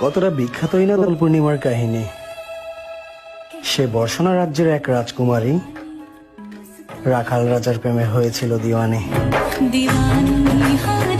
কতটা বিখ্যাতই না দোল পূর্ণিমার কাহিনী? সে বর্ষণা রাজ্যের এক রাজকুমারী রাখাল রাজার প্রেমে হয়েছিল দিওয়ানি। দিওয়ানি